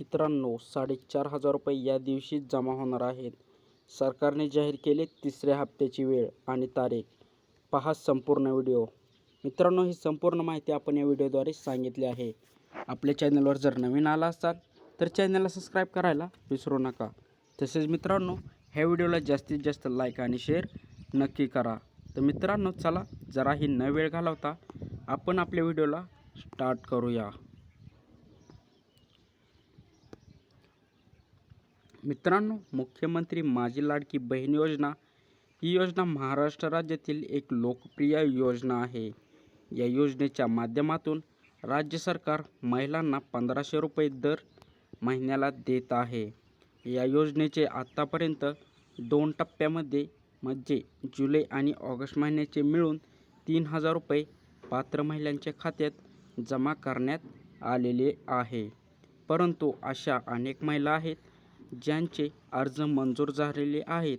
मित्रांनो साडेचार हजार रुपये या दिवशी जमा होणार आहेत. सरकारने जाहीर केले तिसऱ्या हप्त्याची वेळ आणि तारीख. पहा संपूर्ण व्हिडिओ. मित्रांनो ही संपूर्ण माहिती आपण या व्हिडिओद्वारे सांगितली आहे. आपल्या चॅनलवर जर नवीन आला असाल तर चॅनलला सबस्क्राईब करायला विसरू नका. तसेच मित्रांनो ह्या व्हिडिओला जास्तीत जास्त लाईक आणि शेअर नक्की करा. तर मित्रांनो चला जराही न वेळ घालवता आपण आपल्या व्हिडिओला स्टार्ट करूया. मित्रांनो मुख्यमंत्री माझी लाडकी बहीण योजना. ही योजना महाराष्ट्र राज्यातील एक लोकप्रिय योजना आहे. या योजनेच्या माध्यमातून राज्य सरकार महिलांना पंधराशे रुपये दर महिन्याला देत आहे. या योजनेचे आत्तापर्यंत दोन टप्प्यामध्ये म्हणजे जुलै आणि ऑगस्ट महिन्याचे मिळून तीन हजार रुपये पात्र महिलांच्या खात्यात जमा करण्यात आलेले आहे. परंतु अशा अनेक महिला आहेत ज्यांचे अर्ज मंजूर झालेले आहेत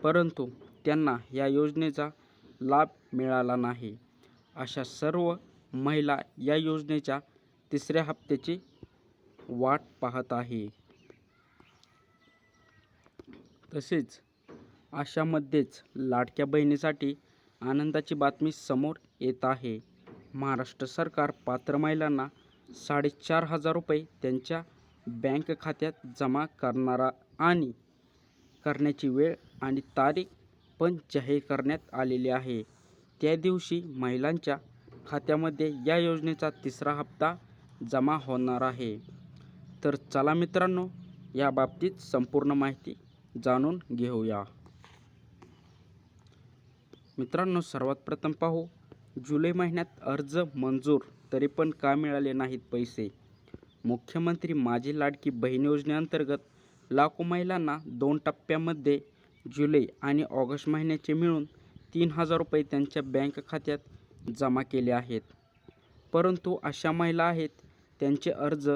परंतु त्यांना या योजनेचा लाभ मिळाला नाही. अशा सर्व महिला या योजनेच्या तिसऱ्या हप्त्याची वाट पाहत आहे. तसेच अशामध्येच लाडक्या बहिणीसाठी आनंदाची बातमी समोर येत आहे. महाराष्ट्र सरकार पात्र महिलांना साडेचार हजार रुपये त्यांच्या बँक खात्यात जमा करणारा आणि करण्याची वेळ आणि तारीख पण जाहीर करण्यात आलेली आहे. त्या दिवशी महिलांच्या खात्यामध्ये या योजनेचा तिसरा हप्ता जमा होणार आहे. तर चला मित्रांनो या बाबतीत संपूर्ण माहिती जाणून घेऊया. मित्रांनो सर्वात प्रथम पाहू जुलै महिन्यात अर्ज मंजूर तरी पण का मिळाले नाहीत पैसे? मुख्यमंत्री माझी लाडकी बहीण योजनेअंतर्गत लाखो महिलांना दोन टप्प्यामध्ये जुलै आणि ऑगस्ट महिन्याचे मिळून तीन हजार रुपये त्यांच्या बँक खात्यात जमा केले आहेत. परंतु अशा महिला आहेत त्यांचे अर्ज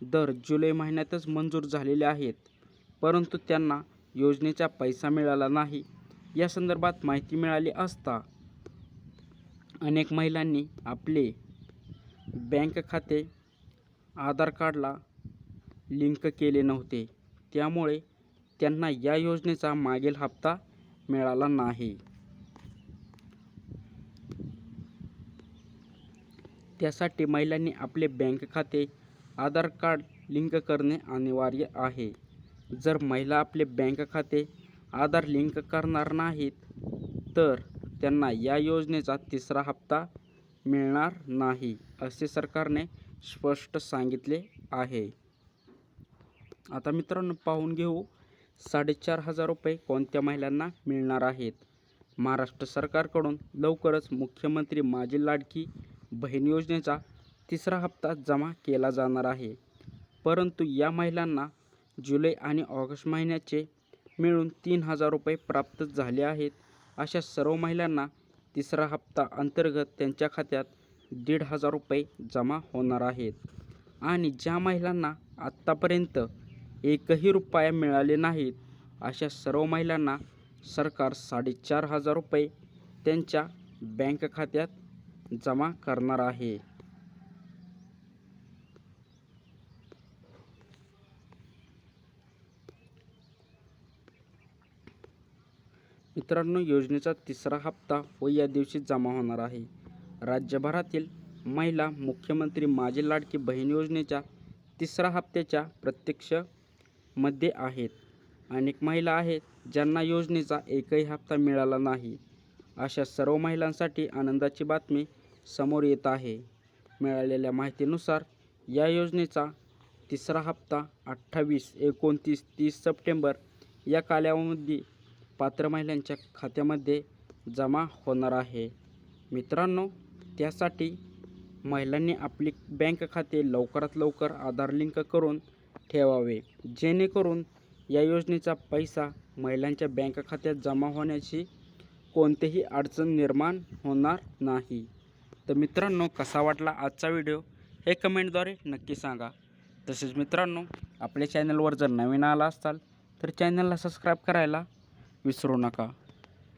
दर जुलै महिन्यातच मंजूर झालेले आहेत. परंतु त्यांना योजनेचा पैसा मिळाला नाही या संदर्भात माहिती मिळाली असता अनेक महिलांनी आपले बँक खाते आधार कार्डला लिंक केले नव्हते. त्यामुळे त्यांना या योजनेचा मागील हप्ता मिळाला नाही. त्यासाठी महिलांनी आपले बँक खाते आधार कार्ड लिंक करणे अनिवार्य आहे. जर महिला आपले बँक खाते आधार लिंक करणार नाहीत तर त्यांना या योजनेचा तिसरा हप्ता मिळणार नाही असे सरकारने स्पष्ट सांगितले आहे. आता मित्रांनो पाहून घेऊ. साडेचार हजार रुपये कोणत्या महिलांना मिळणार आहेत? महाराष्ट्र सरकारकडून लवकरच मुख्यमंत्री माझी लाडकी बहीण योजनेचा तिसरा हप्ता जमा केला जाणार आहे. परंतु या महिलांना जुलै आणि ऑगस्ट महिन्याचे मिळून तीन हजार रुपये प्राप्त झाले आहेत. अशा सर्व महिलांना तिसरा हप्ता अंतर्गत त्यांच्या खात्यात दीड हजार रुपये जमा होणार आहेत. आणि ज्या महिलांना आत्तापर्यंत एकही रुपया मिळाले नाहीत अशा सर्व महिलांना सरकार साडेचार हजार रुपये त्यांच्या बँक खात्यात जमा करणार आहे. मित्रांनो योजनेचा तिसरा हप्ता व या दिवशी जमा होणार आहे. राज्यभरातील महिला मुख्यमंत्री माझी लाडकी बहीण योजनेच्या तिसरा हप्त्याच्या प्रत्यक्षमध्ये आहेत. अनेक महिला आहेत ज्यांना योजनेचा एकही हप्ता मिळाला नाही. अशा सर्व महिलांसाठी आनंदाची बातमी समोर येत आहे. मिळालेल्या माहितीनुसार या योजनेचा तिसरा हप्ता अठ्ठावीस एकोणतीस तीस सप्टेंबर या कालावधी पात्र महिलांच्या खात्यामध्ये जमा होणार आहे. मित्रांनो त्यासाठी महिलांनी आपली बँक खाते लवकरात लवकर आधार लिंक करून ठेवावे. जेणेकरून या योजनेचा पैसा महिलांच्या बँक खात्यात जमा होण्याची कोणतीही अडचण निर्माण होणार नाही. तर मित्रांनो कसा वाटला आजचा व्हिडिओ? हे कमेंटद्वारे नक्की सांगा. तसेच मित्रांनो आपल्या चॅनलवर जर नवीन आला असाल तर चॅनलला सबस्क्राईब करायला विसरू नका.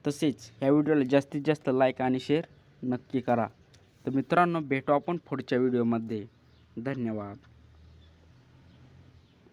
तसेच ह्या व्हिडिओला जास्तीत जास्त लाईक आणि शेअर नक्की करा. तर मित्रांनो भेटू आपण पुढच्या व्हिडिओमध्ये धन्यवाद.